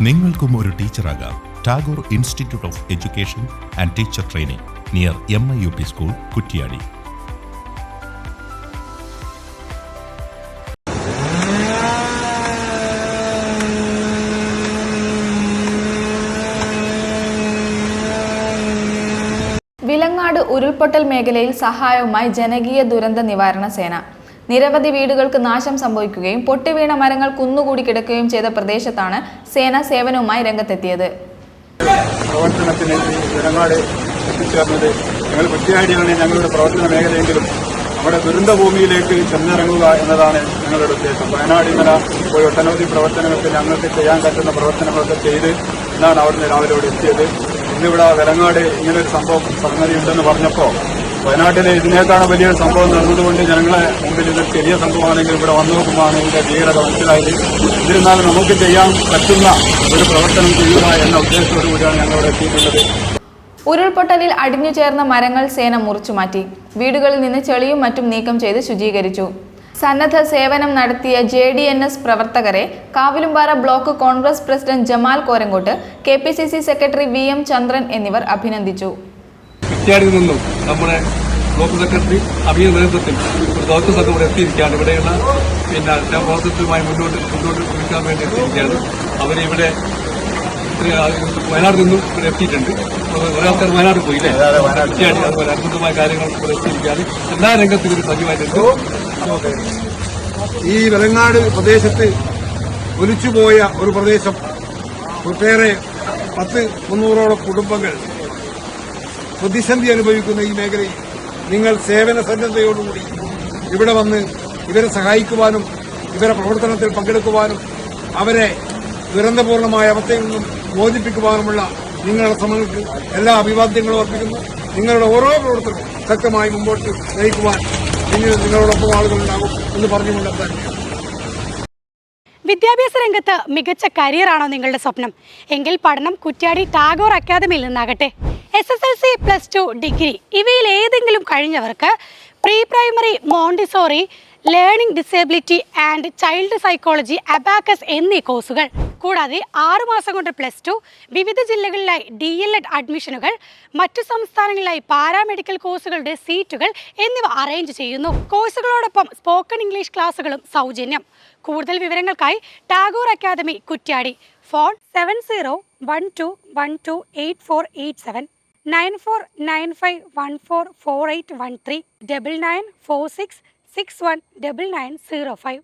നിങ്ങൾക്കും ഒരു ടീച്ചറാകാം. Tagore institute of education and teacher training near M I U P school Kuttiadi. Vilangad ഉരുൾപൊട്ടൽ മേഖലയിൽ സഹായവുമായി ജനകീയ ദുരന്ത നിവാരണ സേന. നിരവധി വീടുകൾക്ക് നാശം സംഭവിക്കുകയും പൊട്ടിവീണ മരങ്ങൾ കുന്നുകൂടി കിടക്കുകയും ചെയ്ത പ്രദേശത്താണ് സേന സേവനവുമായി രംഗത്തെത്തിയത്. ഞങ്ങൾ വൃത്തിയായിട്ടാണ് ഞങ്ങളുടെ പ്രവർത്തന മേഖലയെങ്കിലും നമ്മുടെ ദുരന്തഭൂമിയിലേക്ക് ചെന്നിറങ്ങുക എന്നതാണ് ഞങ്ങളുടെ ഉദ്ദേശം. വയനാട് ഇന്നലെ പോയി ഒട്ടനവധി പ്രവർത്തനങ്ങൾക്ക് ഞങ്ങൾക്ക് ചെയ്യാൻ പറ്റുന്ന പ്രവർത്തനങ്ങളൊക്കെ ചെയ്ത് എന്നാണ് അവിടുന്ന് രാവിലെ ഇവിടെ എത്തിയത്. ഇന്നിവിടെ വരങ്ങാട് ഇങ്ങനൊരു സംഭവം സംഗതി ഉണ്ടെന്ന് പറഞ്ഞപ്പോൾ വയനാട്ടിലെ ഇതിനേക്കാളും വലിയൊരു സംഭവം നടന്നതുകൊണ്ട് ജനങ്ങളെ മുമ്പിൽ ഇത് ചെറിയ സംഭവമാണെങ്കിൽ ഇവിടെ വന്നു നോക്കുമ്പോഴാണ് ഇതിന്റെ ഭീകരത മനസ്സിലായത്. എന്നിരുന്നാലും നമുക്ക് ചെയ്യാൻ പറ്റുന്ന ഒരു പ്രവർത്തനം ചെയ്യുക എന്ന ഉദ്ദേശത്തോടു കൂടിയാണ് ഞങ്ങൾ ഇവിടെ എത്തിയിട്ടുള്ളത്. ഉരുൾപൊട്ടലിൽ അടിഞ്ഞു ചേർന്ന മരങ്ങൾ സേന മുറിച്ചുമാറ്റി വീടുകളിൽ നിന്ന് ചെളിയും മറ്റും നീക്കം ചെയ്ത് ശുചീകരിച്ചു. സന്നദ്ധ സേവനം നടത്തിയ ജെ ഡി എൻ എസ് പ്രവർത്തകരെ Kavilumpara block Congress president Jamal Korangot K P C C secretary V M Chandran എന്നിവർ അഭിനന്ദിച്ചു. കുറ്റ്യാടിയിൽ നിന്നും നമ്മുടെ ബ്ലോക്ക് സെക്രട്ടറി അഭിയ നേതൃത്വത്തിൽ ഒരു ദൗത്യ സംഘം ഇവിടെ എത്തിയിരിക്കുകയാണ്. ഇവിടെയുള്ള പിന്നെ പ്രവർത്തനവുമായി മുന്നോട്ട് മുന്നോട്ട് കുറിക്കാൻ വേണ്ടി എത്തിയിരിക്കുകയാണ്. അവരിവിടെ വയനാട് നിന്നും ഇവിടെ എത്തിയിട്ടുണ്ട്. ഒരാൾക്കാർ വയനാട് പോയില്ലേ കുറ്റ്യാടി അതുപോലെ അത്ഭുതമായ കാര്യങ്ങൾ ഇവിടെ എത്തിയിരിക്കുകയാണ്. എല്ലാ രംഗത്തും ഇവർ സജീവമായിട്ടുണ്ട്. ഈ വെലങ്ങാട് പ്രദേശത്ത് ഒലിച്ചുപോയ ഒരു പ്രദേശം ഒട്ടേറെ പത്ത് മുന്നൂറോളം കുടുംബങ്ങൾ പ്രതിസന്ധി അനുഭവിക്കുന്ന ഈ മേഖലയിൽ നിങ്ങൾ സേവന സന്നദ്ധയോടുകൂടി ഇവിടെ വന്ന് ഇവരെ സഹായിക്കുവാനും ഇവരെ പ്രവർത്തനത്തിൽ പങ്കെടുക്കുവാനും അവരെ ദുരന്തപൂർണമായ അവസ്ഥയിൽ നിന്നും മോചിപ്പിക്കുവാനുമുള്ള നിങ്ങളുടെ ശ്രമങ്ങൾക്ക് എല്ലാ അഭിവാദ്യങ്ങളും അർപ്പിക്കുന്നു. നിങ്ങളുടെ ഓരോ പ്രവർത്തനവും ശക്തമായി മുമ്പോട്ട് നയിക്കുവാൻ നിങ്ങൾ നിങ്ങളോടൊപ്പം ആളുകളുണ്ടാകും എന്ന് പറഞ്ഞുകൊണ്ട് വിദ്യാഭ്യാസ രംഗത്ത് മികച്ച കരിയറാണോ നിങ്ങളുടെ സ്വപ്നം? എങ്കിൽ പഠനം കുറ്റ്യാടി ടാഗോർ അക്കാദമിയിൽ നിന്നാകട്ടെ. S S L C plus two degree ഇവയിൽ ഏതെങ്കിലും കഴിഞ്ഞവർക്ക് pre primary Montessori learning disability and child psychology abacus എന്നീ കോഴ്സുകൾ കൂടാതെ ആറുമാസം കൊണ്ട് പ്ലസ് ടു വിവിധ ജില്ലകളിലായി ഡി എൽ എഡ് അഡ്മിഷനുകൾ മറ്റു സംസ്ഥാനങ്ങളിലായി പാരാമെഡിക്കൽ കോഴ്സുകളുടെ സീറ്റുകൾ എന്നിവ അറേഞ്ച് ചെയ്യുന്നു. കോഴ്സുകളോടൊപ്പം സ്പോക്കൺ ഇംഗ്ലീഷ് ക്ലാസുകളും സൗജന്യം. കൂടുതൽ വിവരങ്ങൾക്കായി Tagore academy Kuttiadi. Phone seven zero one two one two eight four eight seven nine four nine five one four four eight one three double nine four six six one double nine zero five